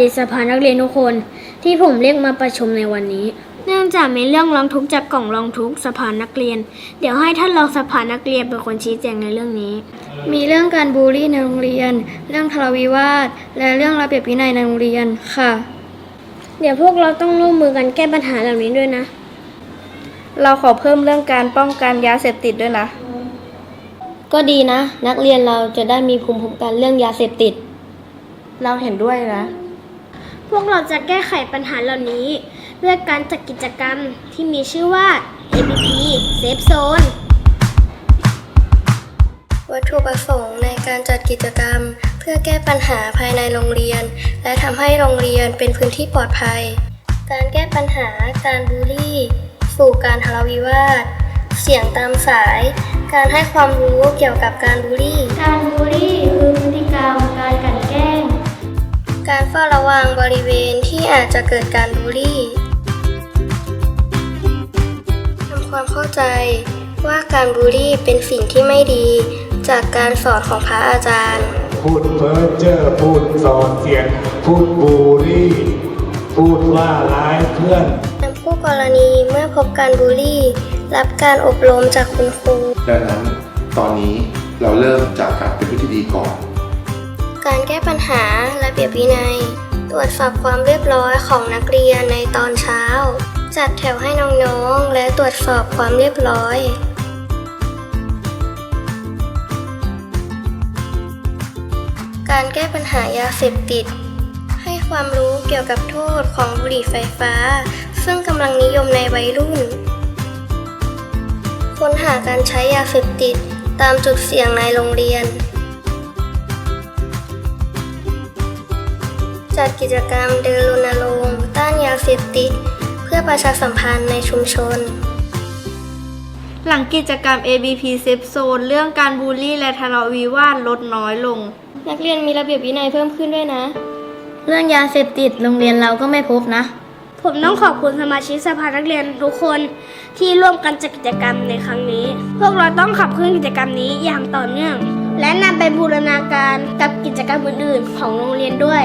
ดีสภานักเรียนทุกคน ที่ผมเรียกมาประชุมในวันนี้ เนื่องจากมีเรื่องร้องทุกข์จากกล่องร้องทุกข์สภานักเรียน เดี๋ยวให้ท่านรองสภานักเรียนเป็นคนชี้แจงในเรื่องนี้ มีเรื่องการบูลลี่ในโรงเรียน เรื่องทะเลาะวิวาท และเรื่องระเบียบวินัยในโรงเรียนค่ะ เดี๋ยวพวกเราต้องร่วมมือกันแก้ปัญหาเหล่านี้ด้วยนะ เราขอเพิ่มเรื่องการป้องกันยาเสพติดด้วยนะ ก็ดีนะ นักเรียนเราจะได้มีภูมิคุ้มกันเรื่องยาเสพติด เราเห็นด้วยนะ พวกเราจะแก้ไขปัญหาเหล่านี้ ด้วยการจัดกิจกรรมที่มีชื่อว่า ABP Safe Zone วัตถุประสงค์ในการจัดกิจกรรม เพื่อแก้ปัญหาภายในโรงเรียน และทำให้โรงเรียนเป็นพื้นที่ปลอดภัย การแก้ปัญหาการบูลลี่ สู่การทะเลาะวิวาท เสียงตามสาย การให้ความรู้เกี่ยวกับการบูลลี่ การบูลลี่คือพฤติกรรม การเฝ้าระวังบริเวณที่อาจจะเกิดการบูลลี่ทำความเข้าใจว่าการบูลลี่เป็นสิ่งที่ไม่ดี จากการสอนของพระอาจารย์ พูดเพ้อเจ้อพูดส่อเสียดพูดบูลลี่ พูดว่าร้ายเพื่อนนำผู้กรณีเมื่อพบการบูลลี่ รับการอบรมจากคุณครูดังนั้นตอนนี้เราเริ่มจากการเป็นวิธีดีก่อน การแก้ปัญหาระเบียบวินัย ตรวจสอบความเรียบร้อยของนักเรียนในตอนเช้า จัดแถวให้น้องๆ และตรวจสอบความเรียบร้อยการแก้ปัญหายาเสพติด ให้ความรู้เกี่ยวกับโทษของบุหรี่ไฟฟ้า ซึ่งกำลังนิยมในวัยรุ่น ค้นหาการใช้ยาเสพติดตามจุดเสี่ยงในโรงเรียน จัดกิจกรรมเดินรณรงค์ต้านยาเสพติด เพื่อประชาสัมพันธ์ในชุมชน หลังกิจกรรม ABP Safe Zone เรื่องการบูลลี่และทะเลาะวิวาทลดน้อยลง นักเรียนมีระเบียบวินัยเพิ่มขึ้นด้วยนะ เรื่องยาเสพติดโรงเรียนเราก็ไม่พบนะ ผมต้องขอบคุณสมาชิกสภานักเรียนทุกคนที่ร่วมกันจัดกิจกรรมในครั้งนี้ พวกเราต้องขับเคลื่อนกิจกรรมนี้อย่างต่อเนื่อง และนำไปบูรณาการกับกิจกรรมอื่นๆ ของโรงเรียนด้วย